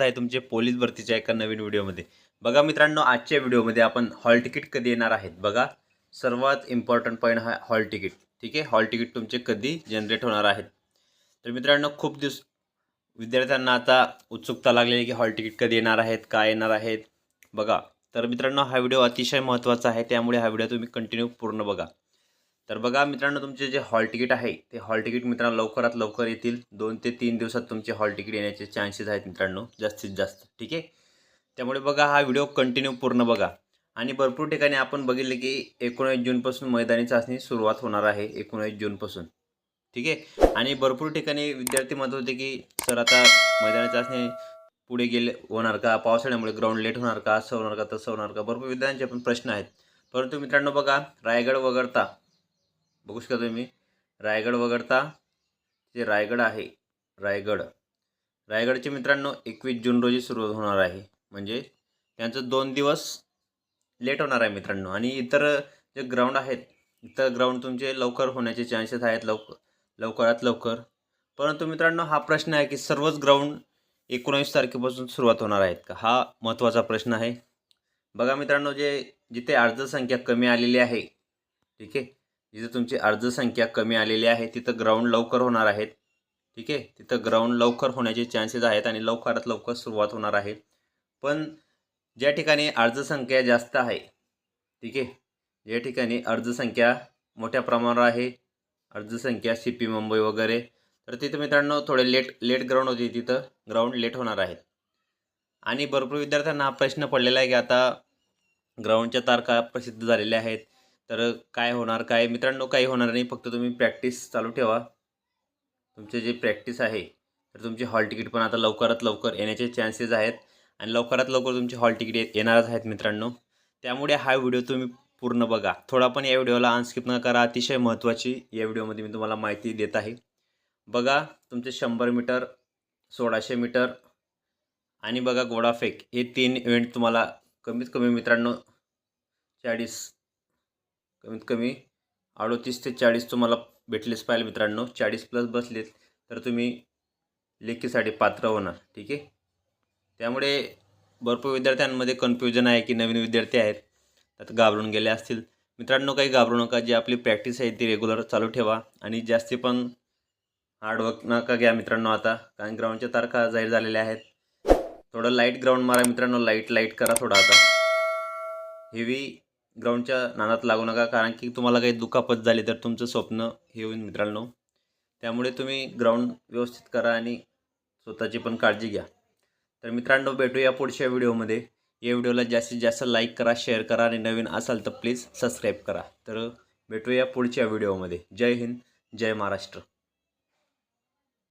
आहे तुमचे पोलीस भरतीच्या एका नवीन व्हिडिओमध्ये. बघा मित्रांनो आजच्या व्हिडिओमध्ये आपण हॉल तिकीट कधी येणार आहेत? बघा सर्वात इम्पॉर्टंट पॉईंट हा हॉल तिकीट. ठीक आहे? हॉल तिकीट तुमचे कधी जनरेट होणार आहेत? तर मित्रांनो खूप दिवस विद्यार्थ्यांना आता उत्सुकता लागलेली की हॉल तिकीट कधी येणार आहेत काय येणार आहेत? बघा. तर मित्रांनो हा व्हिडिओ अतिशय महत्त्वाचा आहे त्यामुळे हा व्हिडिओ तुम्ही कंटिन्यू पूर्ण बघा. तर बघा मित्रांनो तुमचे जे हॉल तिकीट आहे ते हॉल तिकीट मित्रांनो लवकरात लवकर येतील. दोन ते तीन दिवसात तुमचे हॉल तिकीट येण्याचे चान्सेस आहेत मित्रांनो जास्तीत जास्त ठीक आहे? त्यामुळे बघा हा व्हिडिओ कंटिन्यू पूर्ण बघा. आणि भरपूर ठिकाणी आपण बघितले की एकोणावीस जूनपासून मैदानी चाचणी सुरुवात होणार आहे एकोणावीस जूनपासून ठीक आहे? आणि भरपूर ठिकाणी विद्यार्थी म्हणत होते की सर आता मैदानी चाचणी पुढे गेले होणार का? पावसाळ्यामुळे ग्राउंड लेट होणार का? असं होणार का? तसं होणार का? भरपूर विद्यार्थ्यांचे पण प्रश्न आहेत. परंतु मित्रांनो बघा रायगड वगळता बघू शकता तुम्ही. रायगड वगळता जे रायगड आहे रायगड. रायगडचे मित्रांनो एकवीस जून रोजी सुरुवात होणार आहे. म्हणजे त्यांचं दोन दिवस लेट होणार आहे मित्रांनो. आणि इतर जे ग्राउंड आहेत इतर ग्राउंड तुमचे लवकर होण्याचे चान्सेस आहेत लवकर लवकरात लवकर. परंतु मित्रांनो हा प्रश्न आहे की सर्वच ग्राउंड एकोणावीस तारखेपासून सुरुवात होणार आहेत का? हा महत्त्वाचा प्रश्न आहे. बघा मित्रांनो जे जिथे अर्जसंख्या कमी आलेली आहे ठीक आहे? जिथे तुमची अर्जसंख्या कमी आलेली आहे तिथं ग्राउंड लवकर होणार आहेत. ठीक आहे? तिथं ग्राउंड लवकर होण्याचे चान्सेस आहेत आणि लवकरात लवकर सुरुवात होणार आहे. पण ज्या ठिकाणी अर्जसंख्या जास्त आहे ठीक आहे? ज्या ठिकाणी अर्जसंख्या मोठ्या प्रमाणावर आहे अर्जसंख्या सी पी मुंबई वगैरे तर तिथं मित्रांनो थोडे लेट लेट ग्राउंड होते तिथं. ग्राउंड लेट होणार आहेत. आणि भरपूर विद्यार्थ्यांना हा प्रश्न पडलेला आहे की आता ग्राउंडच्या तारखा प्रसिद्ध झालेल्या आहेत. तर काय होणार काय? मित्रांनो काही होणार नाही. फक्त तुम्ही प्रॅक्टिस चालू ठेवा. तुमचे जे प्रॅक्टिस आहे तर तुमची हॉल तिकीट पण आता लवकरात लवकर येण्याचे चान्सेस आहेत. आणि लवकरात लवकर तुमची हॉल तिकीट येणारच आहेत मित्रांनो. त्यामुळे हा व्हिडिओ तुम्ही पूर्ण बघा. थोडा पण या व्हिडिओला अनस्किप न करा. अतिशय महत्त्वाची या व्हिडिओमध्ये मी तुम्हाला माहिती देत आहे. बघा तुमचे शंभर मीटर सोळाशे मीटर आणि बघा गोडाफेक. हे तीन इव्हेंट तुम्हाला कमीत कमी मित्रांनो चाळीस कमीत कमी अडोतीस ते चाळीस तुम्हाला भेटलेच पाहिजे मित्रांनो. चाळीस प्लस बसलेत तर तुम्ही लेखीसाठी पात्र होणार ठीक आहे? त्यामुळे भरपूर विद्यार्थ्यांमध्ये कन्फ्युजन आहे की नवीन विद्यार्थी आहेत त्यात घाबरून गेले असतील. मित्रांनो काही घाबरू नका. जी आपली प्रॅक्टिस आहे ती रेग्युलर चालू ठेवा आणि जास्ती पण हार्डवर्क नका घ्या मित्रांनो आता. कारण ग्राउंडच्या तारखा जाहीर झालेल्या आहेत. थोडं लाइट ग्राउंड मारा मित्रांनो. लाइट लाइट करा थोडं आता. हेवी ग्राउंडच्या नानात लागू नका कारण की तुम्हाला काही दुखापत झाली तर तुमचं स्वप्न हे होईल मित्रांनो. त्यामुळे तुम्ही ग्राउंड व्यवस्थित करा आणि स्वतःची पण काळजी घ्या. तर मित्रांनो भेटूया पुढच्या व्हिडिओमध्ये. या व्हिडिओला जास्तीत जास्त लाईक करा शेअर करा आणि नवीन असाल तर प्लीज सबस्क्राईब करा. तर भेटूया पुढच्या व्हिडिओमध्ये. जय हिंद जय महाराष्ट्र.